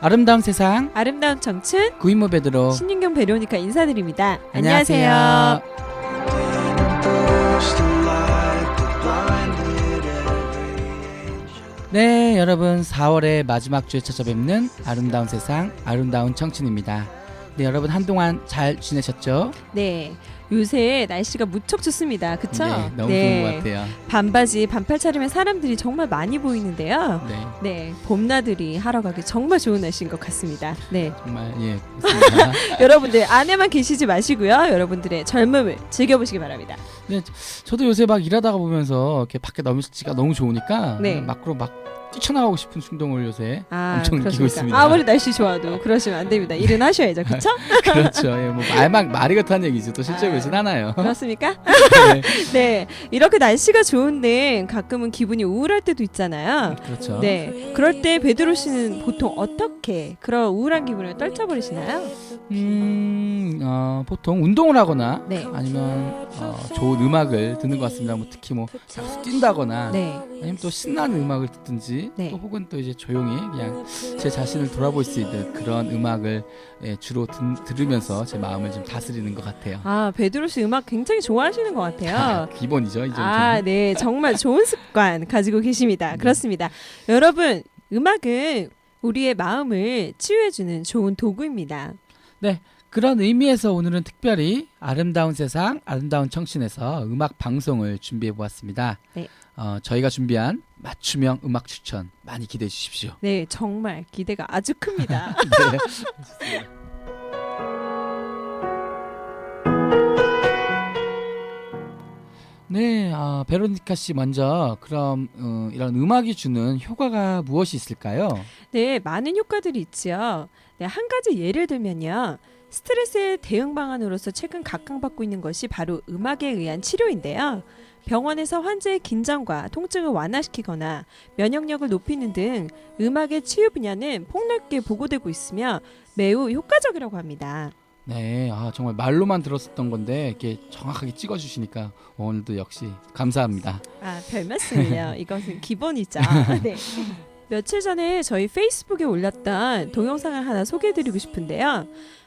아름다운 세상 아름다운 청춘 구인모 베드로 신윤경 베로니카 인사드립니다. 안녕하세요. 안녕하세요. 네, 여러분 4월의 마지막 주에 찾아뵙는 아름다운 세상 아름다운 청춘입니다. 네, 여러분 한동안 잘 지내셨죠? 네. 요새 날씨가 무척 좋습니다. 그쵸? 네, 너무 좋은 것 같아요. 반바지, 반팔 차림의 사람들이 정말 많이 보이는데요. 네, 네. 봄나들이 하러 가기 정말 좋은 날씨인 것 같습니다. 네. 정말 예. 여러분들 안에만 계시지 마시고요. 여러분들의 젊음을 즐겨보시기 바랍니다. 저도 요새 막 일하다가 보면서 이렇게 밖에 날씨가 너무 좋으니까 네. 밖으로 막 뛰쳐나가고 싶은 충동을 요새 아, 엄청 느끼고 그렇습니까? 있습니다. 아무리 날씨 좋아도 그러시면 안 됩니다. 일은 하셔야죠. 그쵸? 그렇죠. 예, 뭐 말만 말이 같은 얘기죠. 또 실제로 아. 그러진 않아요. 그렇습니까? 네, 네. 이렇게 날씨가 좋은데 가끔은 기분이 우울할 때도 있잖아요. 그렇죠. 네. 그럴 때 베드로 씨는 보통 어떻게 그런 우울한 기분을 떨쳐버리시나요? 음, 어, 보통 운동을 하거나 네. 아니면 어, 좋은 음악을 듣는 것 같습니다. 뭐 특히 뭐 나가서 뛴다거나 네. 아니면 또 신나는 음악을 듣든지 네. 또 혹은 또 이제 조용히 그냥 제 자신을 돌아볼 수 있는 그런 음악을 예, 주로 듣, 들으면서 제 마음을 좀 다스리는 것 같아요. 아, 베 드로 씨 음악 굉장히 좋아하시는 것 같아요. 기본이죠, 이 정도. 아, 네. 정말 좋은 습관 가지고 계십니다. 그렇습니다. 여러분, 음악은 우리의 마음을 치유해주는 좋은 도구입니다. 그런 의미에서 오늘은 특별히 아름다운 세상, 아름다운 청춘에서 음악 방송을 준비해 보았습니다. 네. 어, 저희가 준비한 맞춤형 음악 추천 많이 기대해 주십시오. 네, 정말 기대가 아주 큽니다. 네. 베로니카 씨 먼저 그럼 어, 이런 음악이 주는 효과가 무엇이 있을까요? 네, 많은 효과들이 있지요. 네, 한 가지 예를 들면요. 스트레스의 대응 방안으로서 최근 각광받고 있는 것이 바로 음악에 의한 치료인데요. 병원에서 환자의 긴장과 통증을 완화시키거나 면역력을 높이는 등 음악의 치유 분야는 폭넓게 보고되고 있으며 매우 효과적이라고 합니다. 네, 아, 정말 말로만 들었었던 건데 이렇게 정확하게 찍어주시니까 오늘도 역시 감사합니다. 아, 별 말씀이요. 이것은 기본이죠. 네. 며칠 전에 저희 페이스북에 올렸던 동영상을 하나 소개해드리고 싶은데요.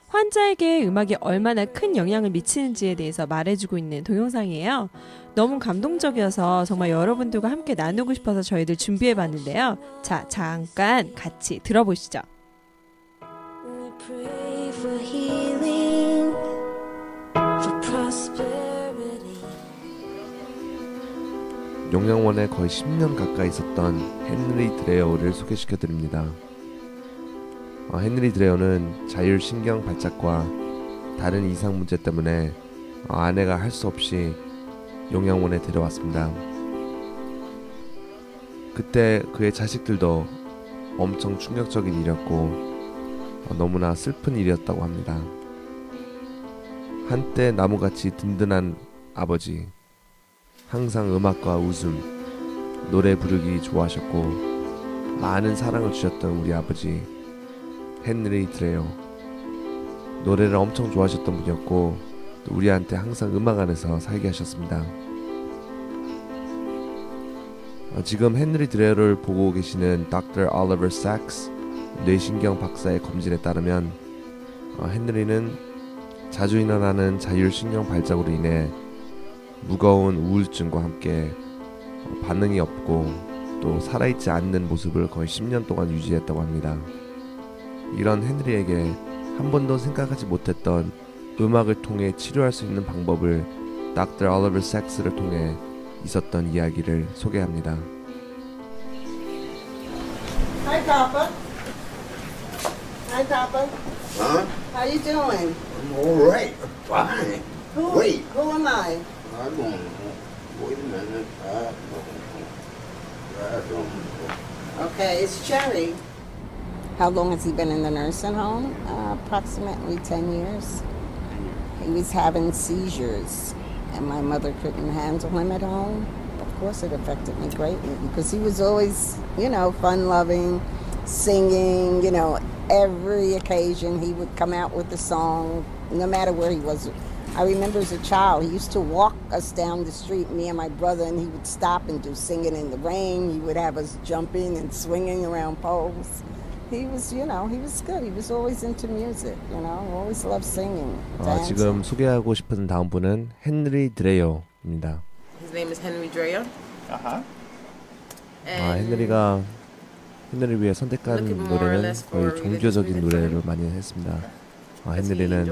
환자에게 음악이 얼마나 큰 영향을 미치는지에 대해서 말해주고 있는 동영상이에요. 너무 감동적이어서 정말 여러분들과 함께 나누고 싶어서 저희들 준비해봤는데요. 자, 잠깐 같이 들어보시죠. 용양원에 거의 10년 가까이 있었던 헨리 드레어를 소개시켜 드립니다. 어, 헨리 드레어는 자율신경 발작과 다른 이상 문제 때문에 어, 아내가 할 수 없이 용양원에 데려왔습니다. 그때 그의 자식들도 엄청 충격적인 일이었고 어, 너무나 슬픈 일이었다고 합니다. 한때 나무같이 든든한 아버지, 항상 음악과 웃음, 노래 부르기 좋아하셨고 많은 사랑을 주셨던 우리 아버지 헨리 드레어 노래를 엄청 좋아하셨던 분이었고 또 우리한테 항상 음악 안에서 살게 하셨습니다. 어, 지금 헨리 드레어를 보고 계시는 Dr. Oliver 뇌신경 박사의 검진에 따르면 어, 헨리는 자주 일어나는 자율신경 발작으로 인해 무거운 우울증과 함께 어, 반응이 없고 또 살아있지 않는 모습을 거의 10년 동안 유지했다고 합니다. 이런 헨리에게 한 번도 생각하지 못했던 음악을 통해 치료할 수 있는 방법을 Dr. Oliver Sacks를 통해 있었던 이야기를 소개합니다. Hi, Papa. Hi, Papa. Huh? How you doing? I'm all right. Fine. Who, Wait. Who am I? I know. Wait a minute. I. Okay, it's Cherry. How long has he been in the nursing home? Uh, approximately 10 years. He was having seizures, and my mother couldn't handle him at home. Of course, it affected me greatly because he was always, you know, fun loving, singing, you know, every occasion he would come out with a song, no matter where he was. I remember as a child, he used to walk us down the street, me and my brother, and he would stop and do singing in the rain. He would have us jumping and swinging around poles. he was, you know, he was good. He was always into music, you know, always loved singing, 어, dancing. 지금 소개하고 싶은 다음 분은 헨리 드레이어입니다. His name is Henry Dreyer. Uh-huh. 아, 헨리가 헨리를 위해 선택한 Looking more or 노래는 less for 거의 religious 종교적인 music for 노래를 him. 많이 했습니다. 아, 어, and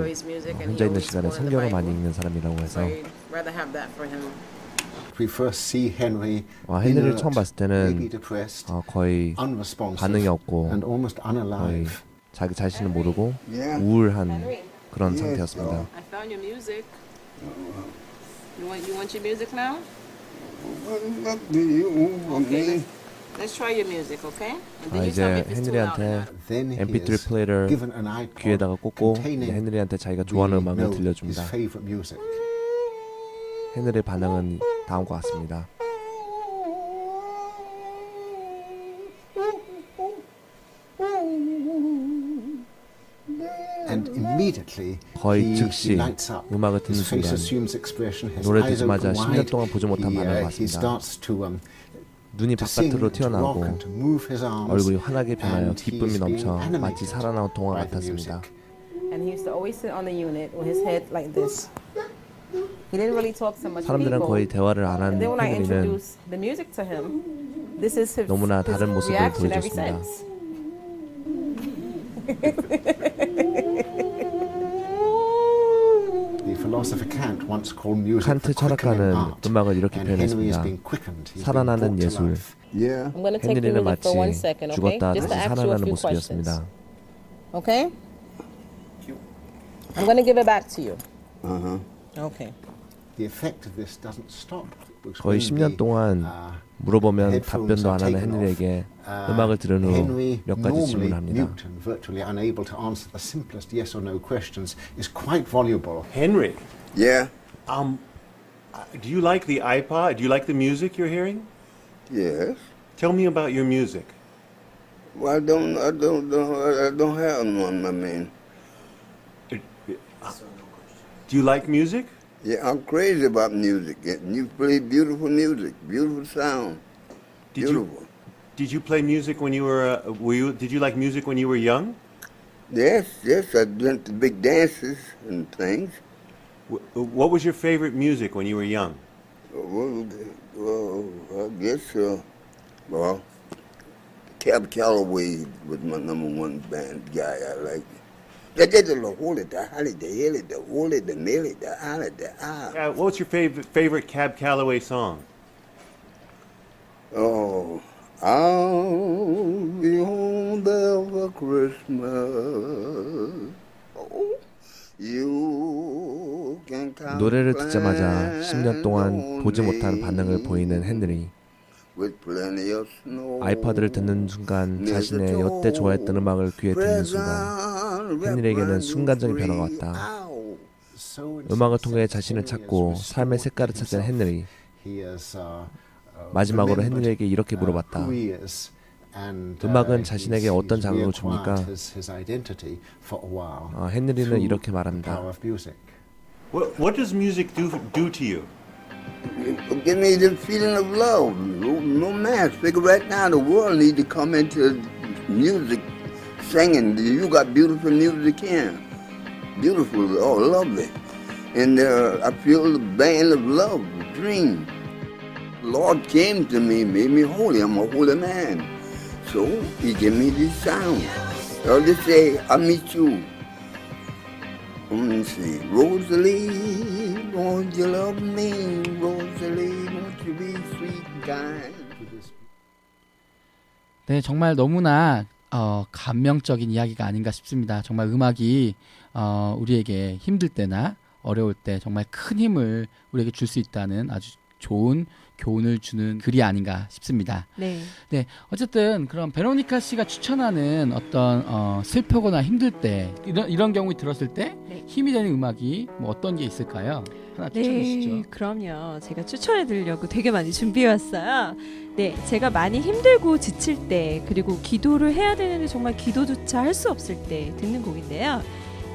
혼자 있는 시간에 성경을 많이. 읽는 사람이라고 해서 I'd rather have that for him. We first see Henry 와, 헨리를 처음 봤을 maybe 때는 depressed, 어, 거의 unresponsive, 반응이 없고 and almost unalive. 자기 자신을 모르고. 우울한 그런 상태였습니다. I found your music. You want you want your music now? What what do you want me? Let's try your music, okay? And 아, 이제 헨리한테 not. Then he MP3 is 플레이를 given an iPod 귀에다가 꽂고 헨리한테 자기가 좋아하는 음악을 들려줍니다. favorite music. 헨리의 반응은 다음과 같습니다. And immediately 거의 he, 즉시 he lights up. 음악을 듣는 His face 순간 assumes expression. His 노래 듣자마자 open 10년 wide. 동안 보지 못한 he, 반응을 uh, 봤습니다. Um, 눈이 바깥으로 튀어나오고. 얼굴이 환하게 변하여 기쁨이 넘쳐 마치 살아나온 동화 같았습니다. 사람들은 people. 거의 대화를 안 하는 헨리는 너무나 다른 모습을 보여줬습니다. 칸트 철학가는 음악을 이렇게 표현했습니다. 살아나는 예술. life. Yeah. I'm going to take the 헨리는 마치 for one second, okay? 죽었다 Just 다시 살아나는. 모습이었습니다. Okay? I'm going to give it back to you. Uh-huh. Okay. The effect of this doesn't stop. because 거의 when 10년 the, 동안 uh, 물어보면 답변도 안 하는 헨리에게 the Henry normally Newton, virtually unable to answer the simplest yes or no questions, is quite voluble. Henry. Yeah. Um, uh, do you like the iPod? Do you like the music you're hearing? Yes. Tell me about your music. Well, I don't, I don't, don't I don't have one. I mean. Uh, do you like music? Yeah, I'm crazy about music. You play beautiful music, beautiful sound, did beautiful. You, did you play music when you were uh, were you did you like music when you were young? Yes, yes, I went to big dances and things. Wh- What was your favorite music when you were young? Well, well I guess, uh, well, Cab Calloway was my number one band guy. I like. The the holy, the holly, the hilly, the holy, the milly, the holly, the ah. Uh, what was your favorite favorite Cab Calloway song? Oh, I'll be home there for Christmas. Oh, you can count 노래를 듣자마자 plenty 10년 동안 보지 못한 반응을 보이는 헨리. of. 아이파드를 듣는 순간 자신의 여태 좋아했던 음악을 귀에 듣는 순간 헨리에게는 순간적인 변화가 왔다. 음악을 통해 자신을 찾고 삶의 색깔을 찾은. 헨리. Uh, uh, 마지막으로 헨리에게 이렇게 uh, 물어봤다. 음악은 uh, 자신에게 어떤 reacquired 줍니까? 어, 헨리는 이렇게 말합니다. What what does music do do to you? Give me the feeling of love. No, no man. Figure right now the world need to come into music, singing. You got beautiful music here. Beautiful, oh, lovely. And uh, I feel the band of love, dream. Lord came to me, made me holy. I'm a holy man. So he gave me this sound. Just say, I meet you. Me see. Rosalie, won't you love me? Rosalie, won't you be sweet and kind? 네, 정말 너무나 어, 감명적인 이야기가 아닌가 싶습니다. 정말 음악이 어, 우리에게 힘들 때나 어려울 때 정말 큰 힘을 우리에게 줄 수 있다는 아주 좋은 교훈을 주는 글이 아닌가 싶습니다. 네. 네, 어쨌든 그럼 베로니카 씨가 추천하는 어떤 어, 슬프거나 힘들 때 이런 이런 경우 들었을 때 네. 힘이 되는 음악이 뭐 어떤 게 있을까요? 하나 추천해 주시죠. 네, 그럼요. 제가 추천해 드리려고 되게 많이 준비해 왔어요. 네, 제가 많이 힘들고 지칠 때, 그리고 기도를 해야 되는데 정말 기도조차 할 수 없을 때 듣는 곡인데요.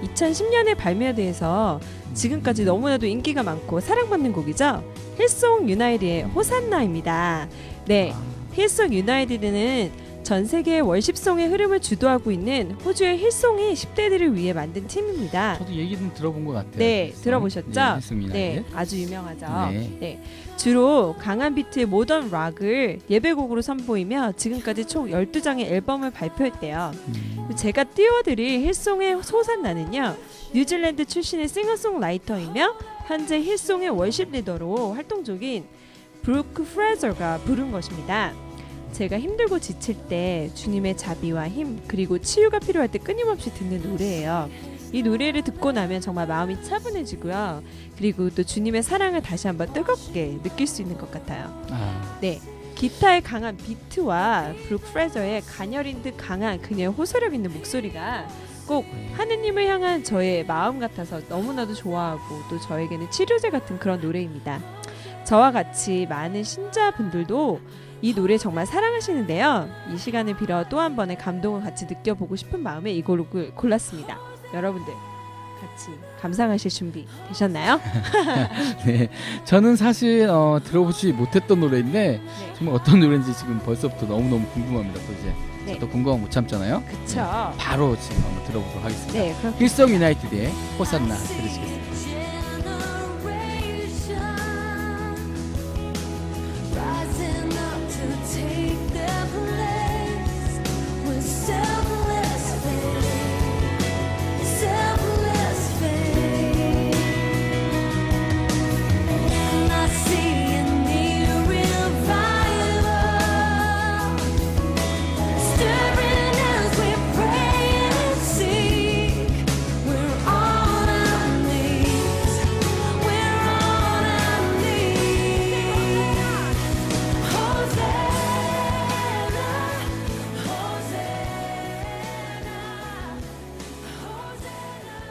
2010년에 발매돼서 지금까지 너무나도 인기가 많고 사랑받는 곡이죠. 힐송 유나이드의 호산나입니다. 네, 힐송 유나이드는 전 세계 월십송의 흐름을 주도하고 있는 호주의 힐송이 10대들을 위해 만든 팀입니다. 저도 얘기 좀 들어본 것 같아요. 네, 그래서. 들어보셨죠? 예, 했습니다. 네, 아주 유명하죠. 네. 네. 주로 강한 비트의 모던 락을 예배곡으로 선보이며 지금까지 총 12장의 앨범을 발표했대요. 음, 제가 띄워드릴 힐송의 소산나는요. 뉴질랜드 출신의 싱어송라이터이며 현재 힐송의 월십 리더로 활동 중인 브루크 프레저가 부른 것입니다. 제가 힘들고 지칠 때 주님의 자비와 힘 그리고 치유가 필요할 때 끊임없이 듣는 노래예요. 이 노래를 듣고 나면 정말 마음이 차분해지고요. 그리고 또 주님의 사랑을 다시 한번 뜨겁게 느낄 수 있는 것 같아요. 아, 네. 기타의 강한 비트와 브룩 프레저의 가녀린 듯 강한 그녀의 호소력 있는 목소리가 꼭 네. 하느님을 향한 저의 마음 같아서 너무나도 좋아하고 또 저에게는 치료제 같은 그런 노래입니다. 저와 같이 많은 신자분들도 이 노래 정말 사랑하시는데요. 이 시간을 빌어 또 한 번의 감동을 같이 느껴보고 싶은 마음에 이 곡을 골랐습니다. 여러분들 같이 감상하실 준비 되셨나요? 네. 저는 사실 어, 들어보지 못했던 노래인데 네. 정말 어떤 노래인지 지금 벌써부터 너무 너무 궁금합니다. 또 이제 네. 또 궁금한 못 참잖아요. 그쵸? 바로 지금 한번 들어보도록 하겠습니다. 네, 그럼 힐성 유나이티드의 호산나 들으시겠습니다.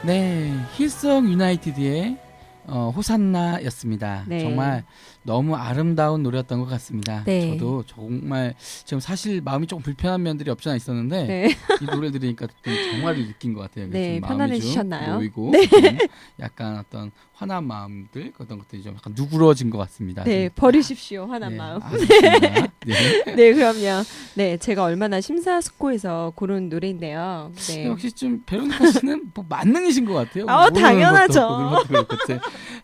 네, 힐성 유나이티드의 어, 호산나였습니다. 네. 정말 너무 아름다운 노래였던 것 같습니다. 네. 저도 정말 지금 사실 마음이 조금 불편한 면들이 없지 않아 있었는데 네. 이 노래 들으니까 좀 정말을 느낀 것 같아요. 네, 편안해지셨나요? 좀 놓이고 네. 음, 약간 어떤 화난 마음들 그런 것들이 좀 약간 누그러진 것 같습니다. 네, 좀. 버리십시오 화난 네, 마음. 아. 네. 네, 그럼요. 네, 제가 얼마나 심사숙고해서 고른 노래인데요. 네. 역시 좀 베로니카 씨는 뭐 만능이신 것 같아요. 아, 모르는 당연하죠.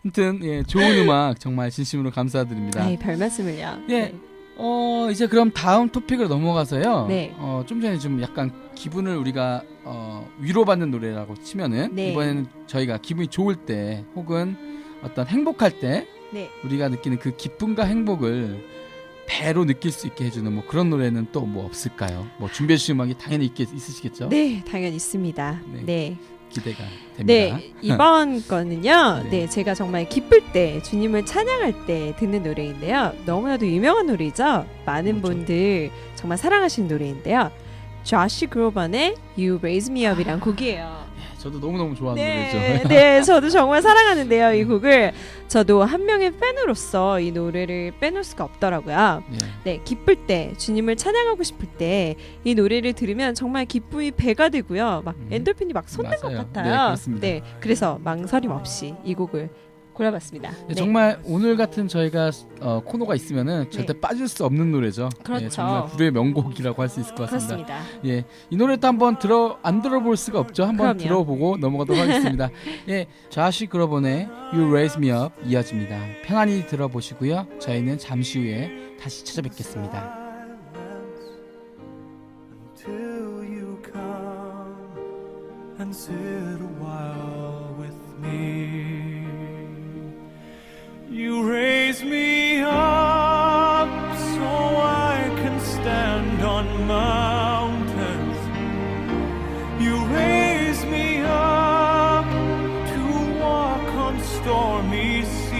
아무튼 예, 좋은 음악 정말 진심으로 감사 드립니다. 아이, 별 말씀을요. 예. 어 이제 그럼 다음 토픽으로 넘어가서요. 네. 어 좀 전에 좀 약간 기분을 우리가 어 위로받는 노래라고 치면은 네. 이번에는 저희가 기분이 좋을 때 혹은 어떤 행복할 때 네. 우리가 느끼는 그 기쁨과 행복을 배로 느낄 수 있게 해주는 뭐 그런 노래는 또 뭐 없을까요? 뭐 준비해 주신 음악이 당연히 있겠, 있으시겠죠? 네, 당연히 있습니다. 네. 네. 기대가 됩니다. 네, 이번 거는요. 네. 네. 제가 정말 기쁠 때 주님을 찬양할 때 듣는 노래인데요. 너무나도 유명한 노래죠. 많은 그렇죠. 분들 정말 사랑하시는 노래인데요. 조시 그로번의 You Raise Me Up이란 곡이에요. 저도 너무너무 좋아하는 네, 노래죠. 네, 저도 정말 사랑하는데요. 이 곡을 저도 한 명의 팬으로서 이 노래를 빼놓을 수가 없더라고요. 네. 네, 기쁠 때 주님을 찬양하고 싶을 때 이 노래를 들으면 정말 기쁨이 배가 되고요. 막 음. 엔돌핀이 막 솟는 것 맞아요. 같아요. 네, 그렇습니다. 네, 그래서 망설임 없이 이 곡을 골라봤습니다. 네, 네. 정말 오늘 같은 저희가 어, 코너가 있으면은 절대 빠질 수 없는 노래죠. 그렇죠. 예, 정말 불의 명곡이라고 할 수 있을 것 같습니다. 그렇습니다. 예, 이 노래도 한번 들어 안 들어볼 수가 없죠. 한번 그럼요. 들어보고 넘어가도록 하겠습니다. 예, 자시 그러본의 You Raise Me Up 이어집니다. 편안히 들어보시고요. 저희는 잠시 후에 다시 찾아뵙겠습니다. And sit a while with me. You raise me up so I can stand on mountains. You raise me up to walk on stormy seas.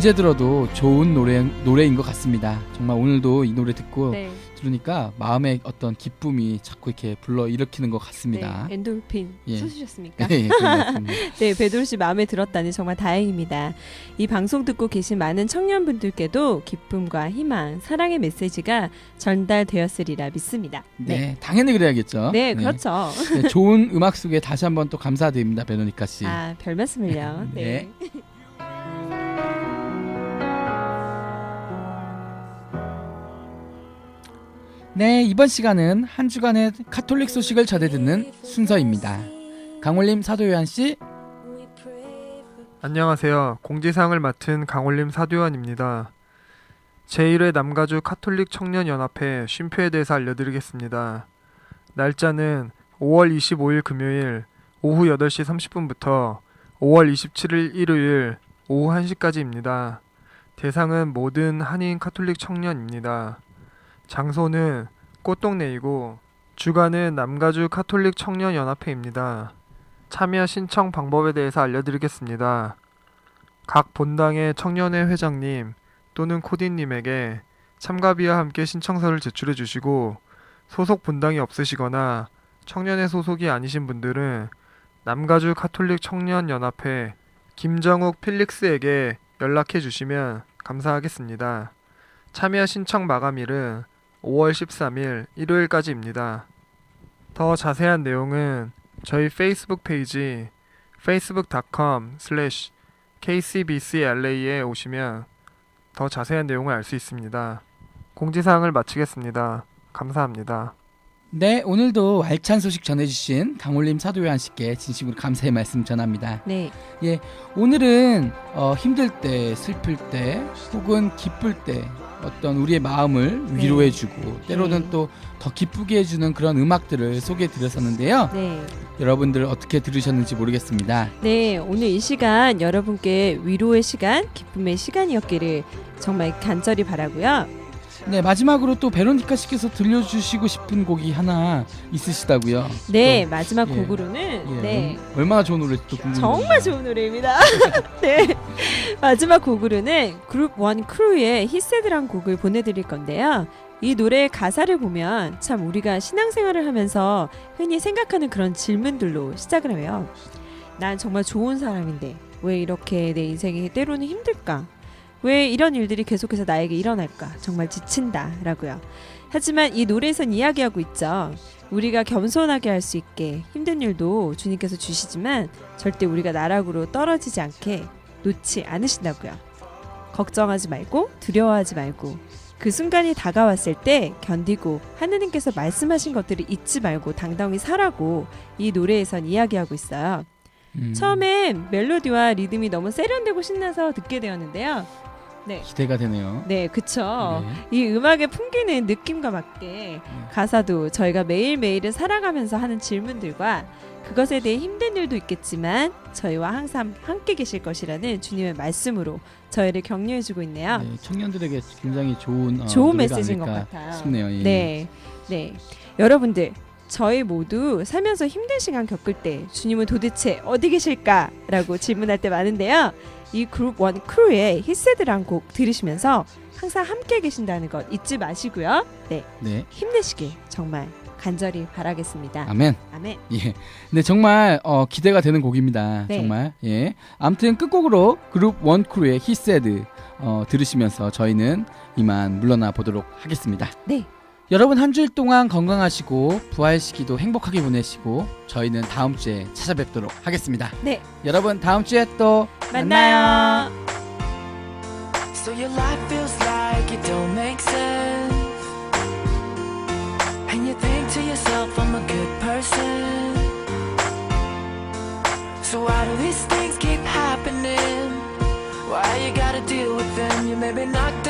언제 들어도 좋은 노래 노래인 것 같습니다. 정말 오늘도 이 노래 듣고 네. 들으니까 마음의 어떤 기쁨이 자꾸 이렇게 불러 일으키는 것 같습니다. 네, 엔돌핀 예. 쏘시셨습니까? 예, 그런 것 같습니다. 네, 배돌 씨 마음에 들었다니 정말 다행입니다. 이 방송 듣고 계신 많은 청년분들께도 기쁨과 희망, 사랑의 메시지가 전달되었으리라 믿습니다. 네, 당연히 그래야겠죠. 네, 그렇죠. 네, 좋은 음악 속에 다시 한번 또 감사드립니다, 베로니카 씨. 아, 별 말씀을요. 네. 네. 네, 이번 시간은 한 주간의 카톨릭 소식을 전해 듣는 순서입니다. 강올림 사도요한 씨, 안녕하세요. 공지사항을 맡은 강올림 사도환입니다. 제1회 남가주 카톨릭 청년연합회 쉼표에 대해서 알려드리겠습니다. 날짜는 5월 25일 금요일 오후 8시 30분부터 5월 27일 일요일 오후 1시까지입니다. 대상은 모든 한인 카톨릭 청년입니다. 장소는 꽃동네이고 주관은 남가주 카톨릭 청년연합회입니다. 참여 신청 방법에 대해서 알려드리겠습니다. 각 본당의 청년회 회장님 또는 코디님에게 참가비와 함께 신청서를 제출해 주시고 소속 본당이 없으시거나 청년회 소속이 아니신 분들은 남가주 카톨릭 청년연합회 김정욱 필릭스에게 연락해 주시면 감사하겠습니다. 참여 신청 마감일은 5월 13일 일요일까지입니다. 더 자세한 내용은 저희 페이스북 페이지 facebook.com kcbcla에 오시면 더 자세한 내용을 알 수 있습니다. 공지사항을 마치겠습니다. 감사합니다. 네, 오늘도 알찬 소식 전해주신 강올림 사도요한 씨께 진심으로 감사의 말씀 전합니다. 네. 예, 오늘은 어, 힘들 때, 슬플 때, 혹은 기쁠 때 어떤 우리의 마음을 네. 위로해주고 때로는 네. 또더 기쁘게 해주는 그런 음악들을 소개해드렸었는데요. 네. 여러분들 어떻게 들으셨는지 모르겠습니다. 네, 오늘 이 시간 여러분께 위로의 시간, 기쁨의 시간이었기를 정말 간절히 바라고요. 네, 마지막으로 또 베로니카 씨께서 들려주시고 싶은 곡이 하나 있으시다고요. 네, 또, 마지막 예. 곡으로는 예, 네. 얼마나 좋은 노래 또 궁금해요. 정말 좋은 노래입니다. 네. 마지막 곡으로는 그룹 원 크루의 히세드란 곡을 보내드릴 건데요. 이 노래의 가사를 보면 참 우리가 신앙생활을 하면서 흔히 생각하는 그런 질문들로 시작을 해요. 난 정말 좋은 사람인데 왜 이렇게 내 인생이 때로는 힘들까? 왜 이런 일들이 계속해서 나에게 일어날까? 정말 지친다 라고요. 하지만 이 노래에선 이야기하고 있죠. 우리가 겸손하게 할 수 있게 힘든 일도 주님께서 주시지만 절대 우리가 나락으로 떨어지지 않게 놓지 않으신다고요. 걱정하지 말고 두려워하지 말고 그 순간이 다가왔을 때 견디고 하느님께서 말씀하신 것들을 잊지 말고 당당히 살라고 이 노래에선 이야기하고 있어요. 음, 처음엔 멜로디와 리듬이 너무 세련되고 신나서 듣게 되었는데요. 네. 기대가 되네요. 네, 그쵸. 네. 이 음악에 풍기는 느낌과 맞게 가사도 저희가 매일매일을 살아가면서 하는 질문들과 그것에 대해 힘든 일도 있겠지만 저희와 항상 함께 계실 것이라는 주님의 말씀으로 저희를 격려해주고 있네요. 네, 청년들에게 굉장히 좋은 어, 좋은 메시지인 것 같아요. 싶네요. 예. 네, 네. 여러분들, 저희 모두 살면서 힘든 시간 겪을 때 주님은 도대체 어디 계실까라고 질문할 때 많은데요. 이 그룹 원 크루의 히세드란 곡 들으시면서 항상 함께 계신다는 것 잊지 마시고요. 네, 네. 힘내시길 정말 간절히 바라겠습니다. 아멘. 아멘. 예. 네, 정말 어, 기대가 되는 곡입니다. 네. 정말. 예. 아무튼 끝곡으로 그룹 원 크루의 히세드 어, 들으시면서 저희는 이만 물러나 보도록 하겠습니다. 네. 여러분 한 주일 동안 건강하시고 부활 시기도 행복하게 보내시고 저희는 다음 주에 찾아뵙도록 하겠습니다. 네. 여러분 다음 주에 또 만나요. So your life feels like it don't make sense. And you think to yourself, I'm a good person. So why do these things keep happening? Why you gotta deal with them? You may be knocked